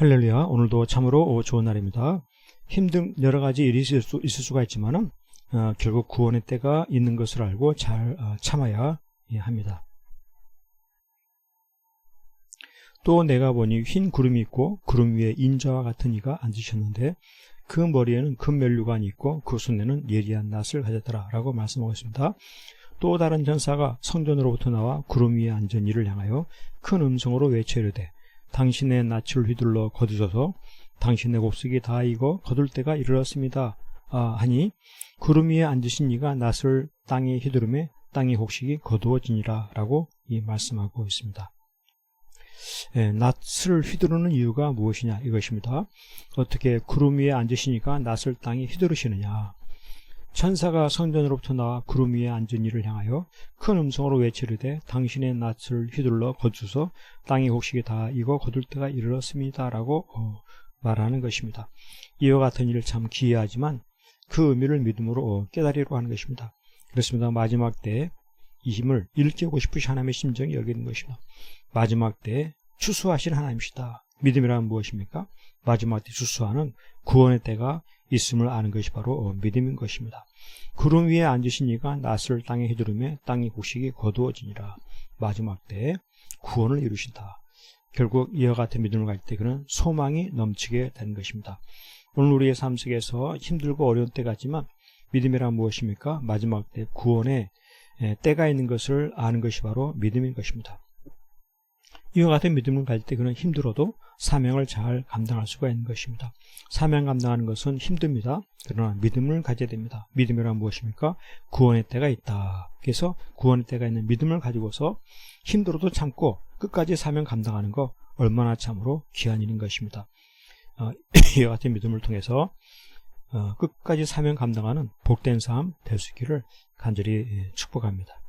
할렐루야. 오늘도 참으로 좋은 날입니다. 힘든 여러 가지 일이 있을, 수, 있을 수가 있지만은 어, 결국 구원의 때가 있는 것을 알고 잘 어, 참아야 예, 합니다. 또 내가 보니 흰 구름이 있고 구름 위에 인자와 같은 이가 앉으셨는데 그 머리에는 금 면류관이 있고 그 손에는 예리한 낫을 가졌더라 라고 말씀하고 있습니다. 또 다른 전사가 성전으로부터 나와 구름 위에 앉은 이를 향하여 큰 음성으로 외쳐 이르되 당신의 낯을 휘둘러 거두셔서 당신의 곱석이 다 익어 거둘 때가 이르렀습니다. 아, 하니 구름 위에 앉으신 이가 낯을 땅에 휘두르매 땅의 곡식이 거두어지니라 라고 이 말씀하고 있습니다. 예, 낯을 휘두르는 이유가 무엇이냐 이것입니다. 어떻게 구름 위에 앉으시니까 낯을 땅에 휘두르시느냐 천사가 성전으로부터 나와 구름 위에 앉은 이를 향하여 큰 음성으로 외치르되 당신의 낯을 휘둘러 거두서 땅의 곡식이 다 익어 거둘 때가 이르렀습니다. 라고 어, 말하는 것입니다. 이와 같은 일을 참 기이하지만 그 의미를 믿음으로 어, 깨달으려고 하는 것입니다. 그렇습니다. 마지막 때이 힘을 일깨우고 싶으신 하나님의 심정이 여기 있는 것입니다. 마지막 때 추수하신 하나님이시다. 믿음이란 무엇입니까? 마지막 때 추수하는 구원의 때가 있음을 아는 것이 바로 어, 믿음인 것입니다. 구름 위에 앉으신 이가 낯을 땅에 휘두르며 땅의 곡식이 거두어지니라. 마지막 때 구원을 이루신다. 결국 이와 같은 믿음을 가질 때 그는 소망이 넘치게 되는 것입니다. 오늘 우리의 삶 속에서 힘들고 어려운 때가 있지만 믿음이란 무엇입니까? 마지막 때 구원의 때가 있는 것을 아는 것이 바로 믿음인 것입니다. 이와 같은 믿음을 가질 때 그는 힘들어도 사명을 잘 감당할 수가 있는 것입니다. 사명 감당하는 것은 힘듭니다. 그러나 믿음을 가져야 됩니다. 믿음이란 무엇입니까? 구원의 때가 있다. 그래서 구원의 때가 있는 믿음을 가지고서 힘들어도 참고 끝까지 사명 감당하는 거 얼마나 참으로 귀한 일인 것입니다. 어, 이와 같은 믿음을 통해서 어, 끝까지 사명 감당하는 복된 삶 될 수 있기를 간절히 축복합니다.